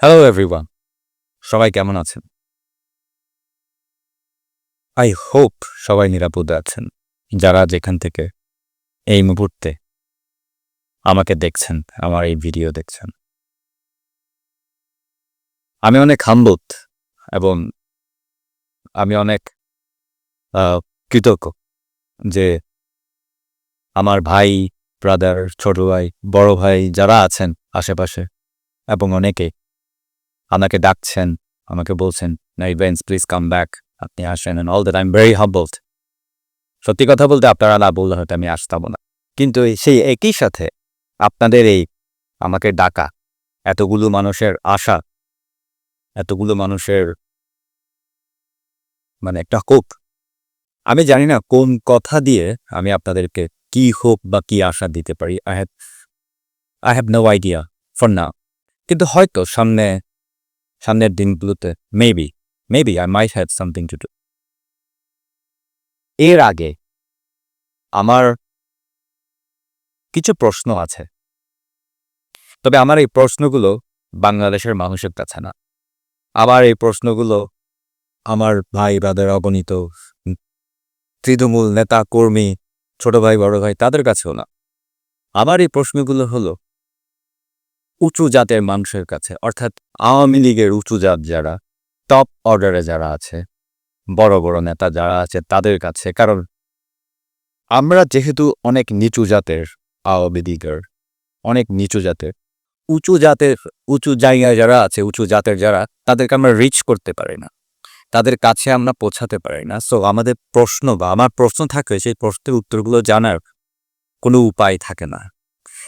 Hello everyone সবাই কেমন আছেন? আই হোপ সবাই নিরাপদে আছেন। যারা যেখান থেকে এই মুহূর্তে আমাকে দেখছেন, আমার এই ভিডিও দেখছেন। আমি অনেক হাম্বত এবং আমি অনেক কৃতজ্ঞ যে আমার ভাই ব্রাদার ছোট ভাই, বড় ভাই যারা আছেন আশেপাশে এবং অনেকে আমাকে ডাকছেন, আমাকে বলছেন না ইভেন্স প্লিজ কাম ব্যাক আপনি আসেন and all that I am very humbled সত্যি কথা বলতে আপনারা না বললে হয়তো আমি আসতাম না। কিন্তু সেই একই সাথে আপনাদের এই আমাকে ডাকা, এতগুলো মানুষের আশা, এতগুলো মানুষের মানে একটা হোপ আমি জানি না কোন কথা দিয়ে আমি আপনাদেরকে কি হোপ বা কি আশা দিতে পারি। I have I have no idea for না কিন্তু হয়তো সামনে সামনের দিনগুলোতে maybe maybe I might have something to do এর আগে আমার কিছু প্রশ্ন আছে। তবে আমার এই প্রশ্নগুলো বাংলাদেশের মানুষের কাছে না। আমার এই প্রশ্নগুলো আমার ভাই বাদের অগণিত তৃণমূল নেতা, কর্মী, ছোট ভাই, বড় ভাই, তাদের কাছেও না। আমার এই প্রশ্নগুলো হলো উঁচু জাতের মানুষের কাছে, অর্থাৎ আওয়ামী লীগের উঁচু জাত যারা টপ অর্ডারে যারা আছে, বড় বড় নেতা যারা আছে তাদের কাছে। কারণ আমরা যেহেতু অনেক নিচু জাতের আওয়ামী লীগের, অনেক নিচু জাতের, উঁচু জাতের, উঁচু জায়গায় যারা আছে, উঁচু জাতের যারা, তাদেরকে আমরা রিচ করতে পারি না। তাদের কাছে আমরা পৌঁছাতে পারি না। সো আমাদের প্রশ্ন বা আমার প্রশ্ন থাকে, সেই প্রশ্নের উত্তরগুলো জানার কোনো উপায় থাকে না।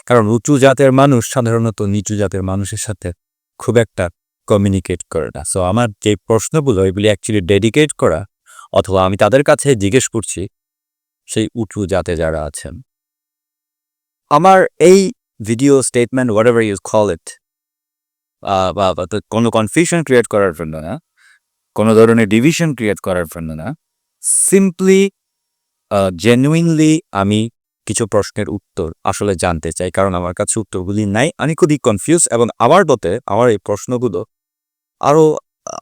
কারণ উঁচু জাতের মানুষ সাধারণত নিচু জাতের মানুষের সাথে খুব একটা কমিউনিকেট করে না। সো আমার যে প্রশ্নগুলো, এগুলি অ্যাকচুয়ালি ডেডিকেট করা অথবা আমি তাদের কাছে জিজ্ঞেস করছি, সেই উঁচু জাতে যারা আছেন। আমার এই video statement whatever you call it বা কোনো কনফিউশন ক্রিয়েট করার জন্য না, কোনো ধরনের ডিভিশন ক্রিয়েট করার জন্য না সিম্পলি জেনুইনলি আমি কিছু প্রশ্নের উত্তর আসলে জানতে চাই, কারণ আমার কাছে উত্তরগুলি নাই। আমি খুবই কনফিউজ এবং আমার মতে আমার এই প্রশ্নগুলো আরও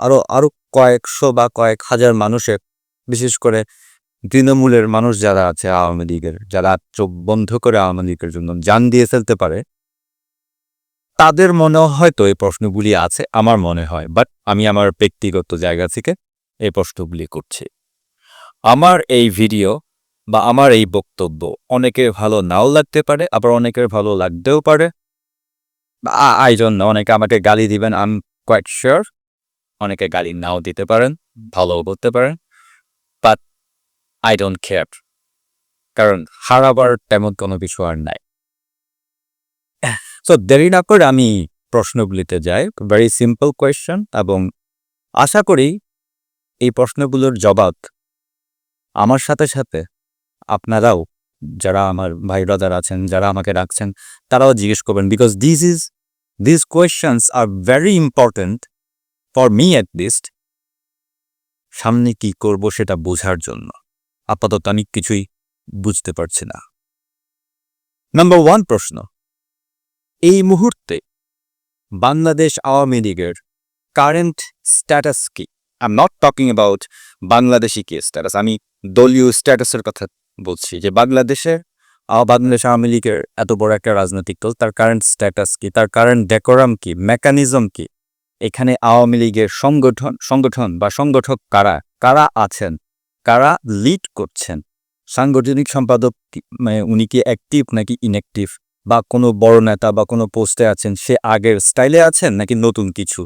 আরও আরও কয়েকশো বা কয়েক হাজার মানুষের, বিশেষ করে তৃণমূলের মানুষ যারা আছে আওয়ামী লীগের, যারা চোখ বন্ধ করে আওয়ামী লীগের জন্য জান দিয়ে ফেলতে পারে, তাদের মনে হয়তো এই প্রশ্নগুলি আছে, আমার মনে হয়। বাট আমি আমার ব্যক্তিগত জায়গা থেকে এই প্রশ্নগুলি করছি। আমার এই ভিডিও বা আমার এই বক্তব্য। অনেকের ভালো নাও লাগতে পারে, আবার অনেকের ভালো লাগতেও পারে। আই জন্য অনেকে আমাকে গালি দিবেন আই এম কোয়াইট শিওর অনেকে গালি নাও দিতে পারেন, ভালোও বলতে পারেন। বাট আই ডোন্ট কেয়ার কারণ হারাবার তেমন কোনো কিছু আর নাই। সো দেরি না করে আমি প্রশ্নগুলিতে যাই। ভেরি সিম্পল কোয়েশ্চেন এবং আশা করি এই প্রশ্নগুলোর জবাব আমার সাথে সাথে আপনারাও যারা আমার ভাই ব্রাদার আছেন, যারা আমাকে রাখছেন, তারাও জিজ্ঞেস করবেন because this is this questions are very important for me at least সামনে কি করব সেটা বোঝার জন্য। আপাতত আমি কিছুই বুঝতে পারছি না। নাম্বার ওয়ান প্রশ্ন, এই মুহূর্তে বাংলাদেশ আওয়ামী লীগের কারেন্ট স্ট্যাটাস কি? I am not talking about Bangladeshi কি স্ট্যাটাস আমি দলীয় স্ট্যাটাসের কথা বলছি যে বাংলাদেশের আহ, বাংলাদেশ আওয়ামী লীগের এত বড় একটা রাজনৈতিক দল তার কারেন্ট স্ট্যাটাস কি? তার কারেন্ট ডেকোরাম কি? মেকানিজম কি? এখানে আওয়ামী লীগের সংগঠন সংগঠন বা সংগঠক কারা? কারা আছেন? কারা লিড করছেন? সাংগঠনিক সম্পাদক মানে উনি কি অ্যাক্টিভ নাকি ইনঅ্যাক্টিভ বা কোনো বড় নেতা বা কোনো পোস্টে আছেন সে আগের স্টাইলে আছেন নাকি নতুন কিছু?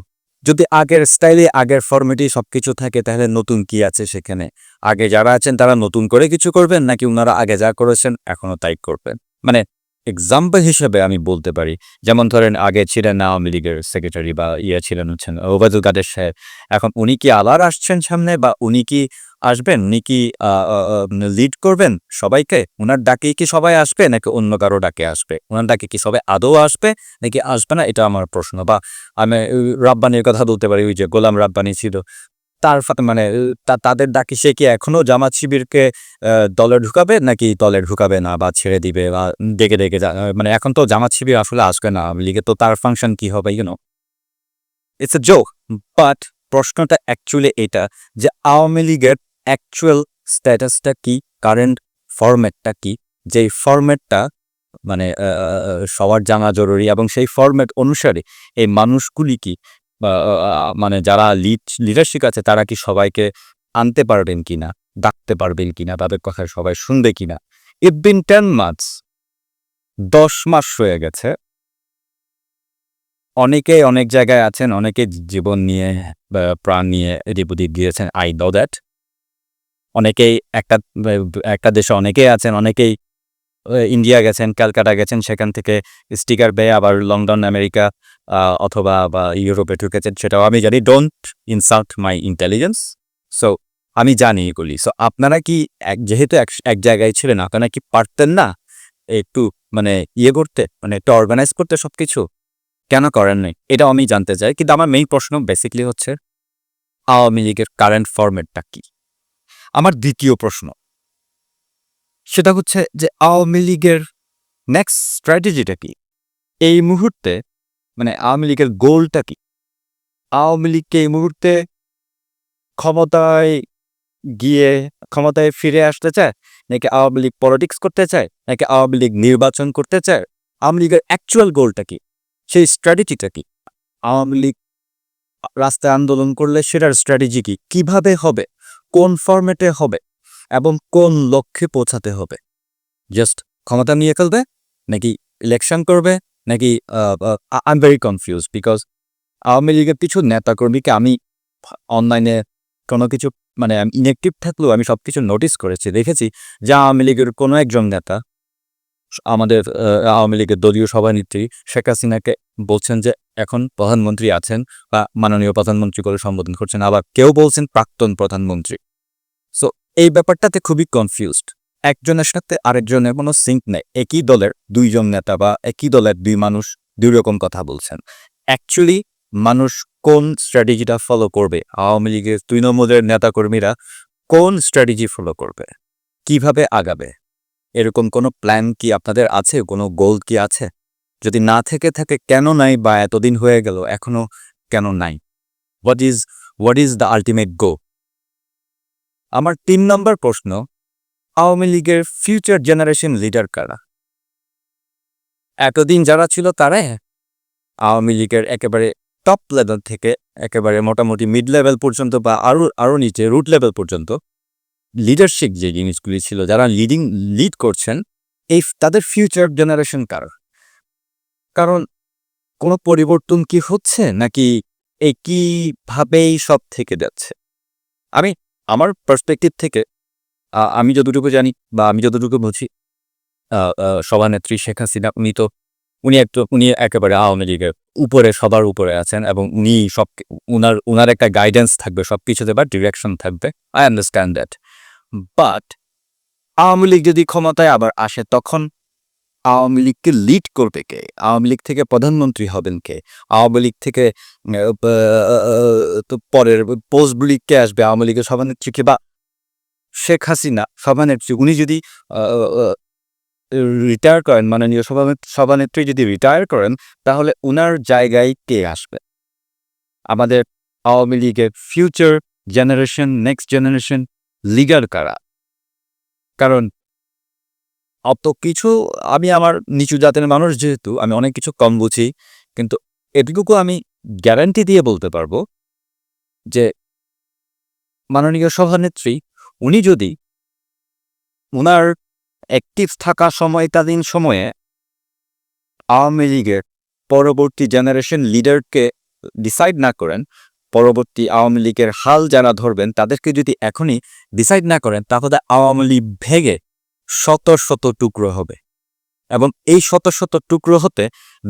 যদি আগের স্টাইলে আগের ফর্মেটেই সবকিছু থাকে, তাহলে নতুন কি আছে সেখানে? আগে যারা আছেন, তারা নতুন করে কিছু করবেন, নাকি ওনারা আগে যা করেছেন এখনও তাই করবেন? মানে এক্সাম্পল হিসেবে আমি বলতে পারি। যেমন ধরেন, আগে ছিলেন আওয়ামী লীগের সেক্রেটারি বা ইয়ে ছিলেন হচ্ছেন, ওবায়দুল কাদের সাহেব। এখন উনি কি আবার আসছেন সামনে, বা উনি কি আসবেন? উনি কি লিড করবেন সবাইকে? ওনার ডাকেই কি সবাই আসবে, নাকি অন্য কারও ডাকে আসবে? ওনার ডাকে কি সবাই আদৌ আসবে, নাকি আসবে না? এটা আমার প্রশ্ন। বা আমি রাব্বানির কথা বলতে পারি, ওই যে গোলাম রাব্বানি ছিল। তার মানে তাদের ডাকি সে কি এখনও জামাত শিবিরকে দলে ঢুকাবে, নাকি দলে ঢুকাবে না বা ছেড়ে দিবে বা ডেকে ডেকে মানে এখন তো জামাত শিবির আসলে আসবে না। লিগে তো তার ফাংশন কি হবে you know it's a joke but প্রশ্নটা অ্যাকচুয়ালি এটা, যে আওয়ামী লীগের অ্যাকচুয়াল স্ট্যাটাসটা কি কারেন্ট ফরম্যাটটা কি? যেই ফরম্যাটটা মানে সবার জানা জরুরি এবং সেই ফরম্যাট অনুসারে এই মানুষগুলি কি মানে যারা লিড লিডারশিপ আছে, তারা কি সবাইকে আনতে পারবেন কিনা, ডাকতে পারবেন কিনা, তাদের কথা সবাই শুনবে কিনা? ইট বিন টেন মান্থস দশ মাস হয়ে গেছে। অনেকেই অনেক জায়গায় আছেন, অনেকে জীবন নিয়ে প্রাণ নিয়ে এদিক ওদিক গিয়েছেন আই নো দ্যাট অনেকেই একটা একটা দেশে অনেকেই আছেন, অনেকেই ইন্ডিয়া গেছেন, ক্যালকাটা গেছেন, সেখান থেকে স্টিকার পেয়ে আবার লন্ডন, আমেরিকা অথবা বা ইউরোপে ঢুকেছেন, সেটাও আমি জানি। Don't insult my intelligence so আমি জানি এগুলি। সো আপনারা কি এক, যেহেতু এক এক জায়গায় ছিলেন, আপনারা কি পারতেন না একটু মানে ইয়ে করতে? মানে একটু অর্গানাইজ করতে সব কিছু কেন করেন নাই? এটাও আমি জানতে চাই। কিন্তু আমার মেইন প্রশ্ন বেসিকলি হচ্ছে, আওয়ামী লীগের কারেন্ট ফরম্যাটটা কি? আমার দ্বিতীয় প্রশ্ন। সেটা হচ্ছে যে আওয়ামী লীগের নেক্সট স্ট্র্যাটেজিটা কি? এই মুহূর্তে মানে আওয়ামী লীগের গোলটা কি? আওয়ামী লীগকে এই মুহূর্তে ক্ষমতায় গিয়ে, ক্ষমতায় ফিরে আসতে চায়? নাকি আওয়ামী লীগ পলিটিক্স করতে চায়? নাকি আওয়ামী লীগ নির্বাচন করতে চায়? আওয়ামী লীগের অ্যাকচুয়াল গোলটা কি? সেই স্ট্র্যাটেজিটা কি? আওয়ামী লীগ রাস্তায় আন্দোলন করলে সেটার স্ট্র্যাটেজি কি? কীভাবে হবে? কোন ফরম্যাটে হবে এবং কোন লক্ষ্যে পৌঁছাতে হবে? জাস্ট ক্ষমতা নিয়ে ফেলবে নাকি ইলেকশন করবে, নাকি I am very confuse because Awami লীগের কিছু নেতাকর্মীকে আমি অনলাইনে কোনো কিছু মানে ইনএক্টিভ থাকলেও আমি সব কিছু নোটিস করেছি, দেখেছি যে আওয়ামী লীগের কোনো একজন নেতা, আমাদের আওয়ামী লীগের দলীয় সভানেত্রী শেখ হাসিনাকে বলছেন যে এখন প্রধানমন্ত্রী আছেন বা মাননীয় প্রধানমন্ত্রী করে সম্বোধন করছেন, আবার কেউ বলছেন প্রাক্তন প্রধানমন্ত্রী। সো এই ব্যাপারটাতে খুবই কনফিউজড একজনের সাথে আরেকজনের কোনো সিঙ্ক নেই। একই দলের দুইজন নেতা বা একই দলের দুই মানুষ দুই রকম কথা বলছেন। অ্যাকচুয়ালি মানুষ কোন স্ট্র্যাটেজিটা ফলো করবে? আওয়ামী লীগের তৃণমূলের নেতাকর্মীরা কোন স্ট্র্যাটেজি ফলো করবে? কীভাবে আগাবে? এরকম কোনো প্ল্যান কি আপনাদের আছে? কোনো গোল কি আছে? যদি না থেকে থাকে, কেন নাই বা এতদিন হয়ে গেল, এখনও কেন নাই? What is what is the ultimate go আমার তিন নম্বর প্রশ্ন, আওয়ামী লীগের ফিউচার জেনারেশন লিডার কারা? এতদিন যারা ছিল তারাই আওয়ামী লীগের একেবারে টপ লেভেল থেকে একেবারে মোটামুটি মিড লেভেল পর্যন্ত বা আরও আরও নিচে রুট লেভেল পর্যন্ত লিডারশিপ যে জিনিসগুলি ছিল, যারা লিডিং লিড করছেন, এই তাদের ফিউচার জেনারেশন কার? কারণ কোনো পরিবর্তন কি হচ্ছে নাকি একইভাবেই সব থেকে যাচ্ছে? আমি আমার পার্সপেক্টিভ থেকে আমি যতটুকু জানি বা আমি যতটুকু বুঝি সভানেত্রী শেখ হাসিনা, উনি তো, উনি একটু, উনি একেবারে আওয়ামী লীগের উপরে, সবার উপরে আছেন এবং উনি সব, উনার উনার একটা গাইডেন্স থাকবে, সব কিছুতে বা ডিরেকশন থাকবে। I understand that but Awami League যদি ক্ষমতায় আবার আসে, তখন আওয়ামী লীগকে লিড করবে কে? আওয়ামী লীগ থেকে প্রধানমন্ত্রী হবেন কে? আওয়ামী লীগ থেকে তো পরের পোস্টগুলি কে আসবে? আওয়ামী লীগের সভানেত্রী কে? বা শেখ হাসিনা সভানেত্রী, উনি যদি রিটায়ার করেন, মাননীয় সভানেত্রী যদি রিটায়ার করেন, তাহলে ওনার জায়গায় কে আসবে? আমাদের আওয়ামী লীগের ফিউচার জেনারেশন নেক্সট জেনারেশন লিগার কারা? কারণ অত কিছু, আমি আমার নিচু জাতের মানুষ যেহেতু, আমি অনেক কিছু কম বুঝি, কিন্তু এটুকু আমি গ্যারান্টি দিয়ে বলতে পারব যে মাননীয় সভানেত্রী, উনি যদি উনার অ্যাক্টিভ থাকা সময়কালীন সময়ে আওয়ামী লীগের পরবর্তী জেনারেশন লিডারকে ডিসাইড না করেন, পরবর্তী আওয়ামী লীগের হাল যারা ধরবেন, তাদেরকে যদি এখনই ডিসাইড না করেন, তাহলে আওয়ামী লীগ ভেঙে শত শত টুকরো হবে। এবং এই শত শত টুকরো হতে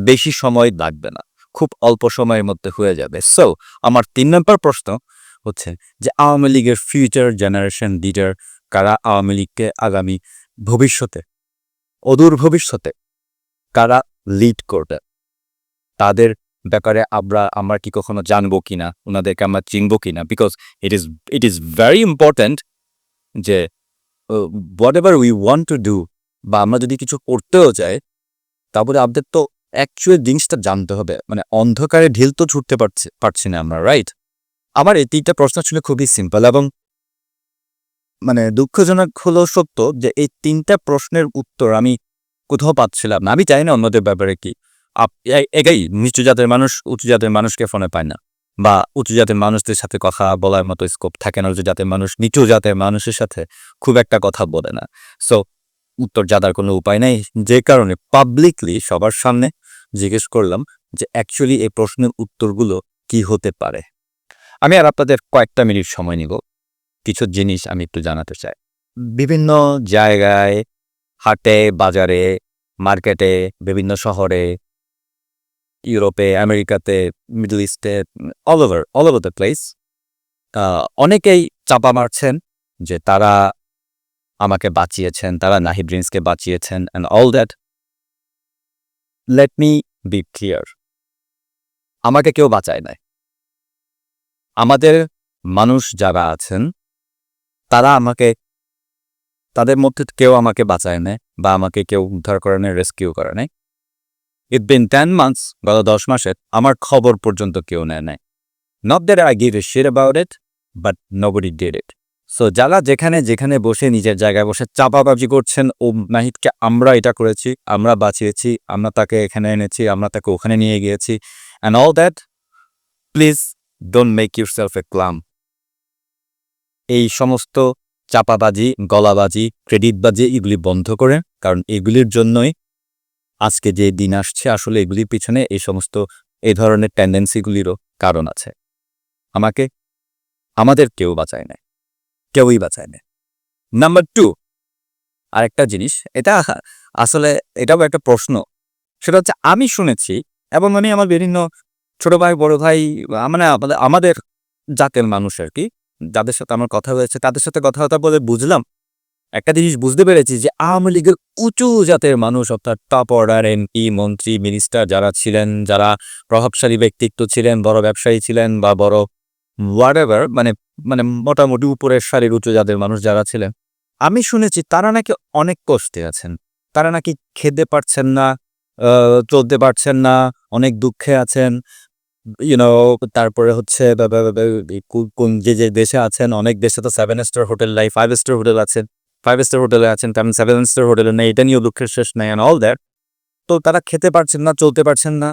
বেশি সময় লাগবে না। খুব অল্প সময়ের মধ্যে হয়ে যাবে। সো আমার তিন নম্বর প্রশ্ন হচ্ছে যে আওয়ামী লীগের ফিউচার জেনারেশন লিডার কারা আওয়ামী লীগকে আগামী ভবিষ্যতে, অদূর ভবিষ্যতে কারা লিড করবে? তাদের ব্যাপারে আমরা আমরা কি কখনো জানব কিনা? ওনাদেরকে আমরা চিনবো কিনা? Because it is it is very important যে whatever we want to do বা আমরা যদি কিছু করতেও চাই, তারপরে আমাদের তো অ্যাকচুয়াল জিনিসটা জানতে হবে। মানে অন্ধকারে ঢিল তো ছুটতে পারছে, পারছি না আমরা রাইট আমার এই তিনটা প্রশ্ন ছিল খুবই সিম্পল এবং মানে দুঃখজনক হলো সত্য যে এই তিনটা প্রশ্নের উত্তর আমি কোথাও পাচ্ছিলাম না। আমি চাই না অন্যদের ব্যাপারে কি। আপ- এ- এটাই নিচু জাতের মানুষ, উঁচু জাতের মানুষকে ফোনে পায় না। বা উঁচু জাতের মানুষদের সাথে কথা বলার মতো স্কোপ থাকে না, উঁচু জাতের মানুষ নিচু জাতের মানুষের সাথে খুব একটা কথা বলে না। সো উত্তর জানার কোনো উপায় নেই। যে কারণে পাবলিকলি সবার সামনে জিজ্ঞেস করলাম যে অ্যাকচুয়ালি এই প্রশ্নের উত্তরগুলো কি হতে পারে। আমি আর আপনাদের কয়েকটা মিনিট সময় নিব। কিছু জিনিস আমি একটু জানাতে চাই। বিভিন্ন জায়গায়, হাটে, বাজারে মার্কেটে বিভিন্ন শহরে ইউরোপে আমেরিকাতে মিডল ইস্টে all over all over the place অনেকেই চাপা মারছেন যে তারা আমাকে বাঁচিয়েছেন, তারা নাহিদ রিন্সকে বাঁচিয়েছেন and all that let me be clear আমাকে কেউ বাঁচায় নাই। আমাদের মানুষ যারা আছেন, তারা আমাকে, তাদের মধ্যে কেউ আমাকে বাঁচায় নেয় বা আমাকে কেউ উদ্ধার করে নেয় রেস্কিউ করে নেয় ইট বিন টেন মান্থস গত দশ মাসে আমার খবর পর্যন্ত কেউ নেয় নাই। Not that I give a share about it but nobody did it so যারা যেখানে যেখানে বসে, নিজের জায়গায় বসে চাপাবাজি করছেন, ও নাহিদকে আমরা এটা করেছি, আমরা বাঁচিয়েছি, আমরা তাকে এখানে এনেছি, আমরা তাকে ওখানে নিয়ে গিয়েছি। And all that please don't make yourself a clam এই সমস্ত চাপাবাজি, গলাবাজি, ক্রেডিটবাজি, এগুলি বন্ধ করে কারণ এগুলির জন্যই আজকে যে দিন আসছে, আসলে এগুলির পিছনে এই সমস্ত, এই ধরনের টেন্ডেন্সিগুলিরও কারণ আছে। আমাকে, আমাদের কেউ বাঁচায় না কেউই বাঁচায় না নাম্বার টু আরেকটা জিনিস, এটা আসলে এটাও একটা প্রশ্ন। সেটা হচ্ছে, আমি শুনেছি এবং আমি আমার বিভিন্ন ছোট ভাই, বড় ভাই মানে আমাদের আমাদের জাতের মানুষ আর কি, যাদের সাথে আমার কথা হয়েছে, তাদের সাথে কথাবার্তা বলে বুঝলাম। একটা জিনিস বুঝতে পেরেছি যে আওয়ামী লীগের উঁচু জাতের মানুষ, অর্থাৎ টপ অর্ডার এমপি মন্ত্রী মিনিস্টার যারা ছিলেন, যারা প্রভাবশালী ব্যক্তিত্ব ছিলেন, বড় ব্যবসায়ী ছিলেন বা বড় হোয়াট মানে মানে মোটামুটি উপরের সারির উঁচু জাতের মানুষ যারা ছিলেন, আমি শুনেছি তারা নাকি অনেক কষ্টে আছেন। তারা নাকি খেতে পারছেন না চলতে পারছেন না, অনেক দুঃখে আছেন ইউনো তারপরে হচ্ছে কোন যে যে দেশে আছেন, অনেক দেশে তো সেভেন স্টার হোটেল নাই ফাইভ স্টার হোটেল আছেন ফাইভ স্টার হোটেলে আছেন, তেমন সেভেন স্টার হোটেলে নেই, এটা নিয়েও দুঃখের শেষ নাই অ্যান্ড অল দ্যাট তো তারা খেতে পারছেন না, চলতে পারছেন না।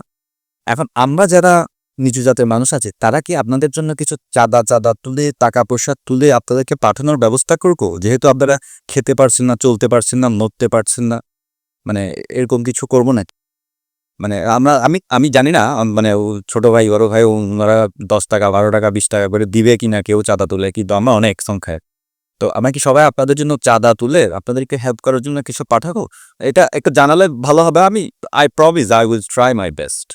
এখন আমরা যারা নিচু জাতের মানুষ আছে, তারা কি আপনাদের জন্য কিছু চাঁদা চাঁদা তুলে টাকা পয়সা তুলে আপনাদেরকে পাঠানোর ব্যবস্থা করব? যেহেতু আপনারা খেতে পারছেন না, চলতে পারছেন না, নড়তে পারছেন না মানে এরকম কিছু করব না। মানে আমরা, আমি আমি জানি না মানে ও ছোট ভাই, বড় ভাই, ওনারা দশ টাকা, বারো টাকা, বিশ টাকা করে দিবে কিনা, কেউ চাঁদা তুলে, কিন্তু আমরা অনেক সংখ্যায়। তো আমরা কি সবাই আপনাদের জন্য চাঁদা তুলে আপনাদেরকে হেল্প করার জন্য কিছু পাঠাবো? এটা একটু জানালে ভালো হবে। আমি I promise I will try my best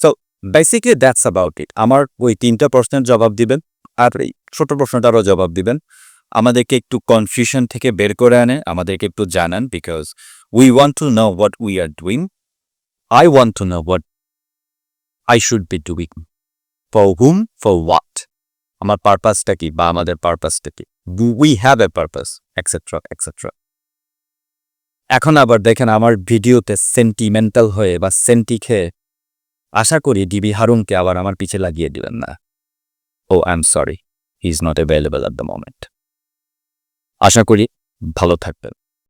so basically that's about it আমার ওই তিনটা প্রশ্নের জবাব দিবেন আর এই ছোট প্রশ্নটারও জবাব দিবেন। আমাদেরকে একটু কনফিউশন থেকে বের করে আনে আমাদেরকে একটু জানান because we want to know what we are doing I want to know what I should be doing. For whom, for what? আমার পারপাসটা কি? বা আমাদের পারপাসটা কি? Do we have a purpose etcetera etcetera এখন আবার দেখেন আমার ভিডিওতে সেন্টিমেন্টাল হয়ে বা সেন্টি খেয়ে আশা করি ডিবি হারুনকে আবার আমার পিছে লাগিয়ে দিলেন না। ও I am sorry he is not available at the moment আশা করি ভালো থাকবেন।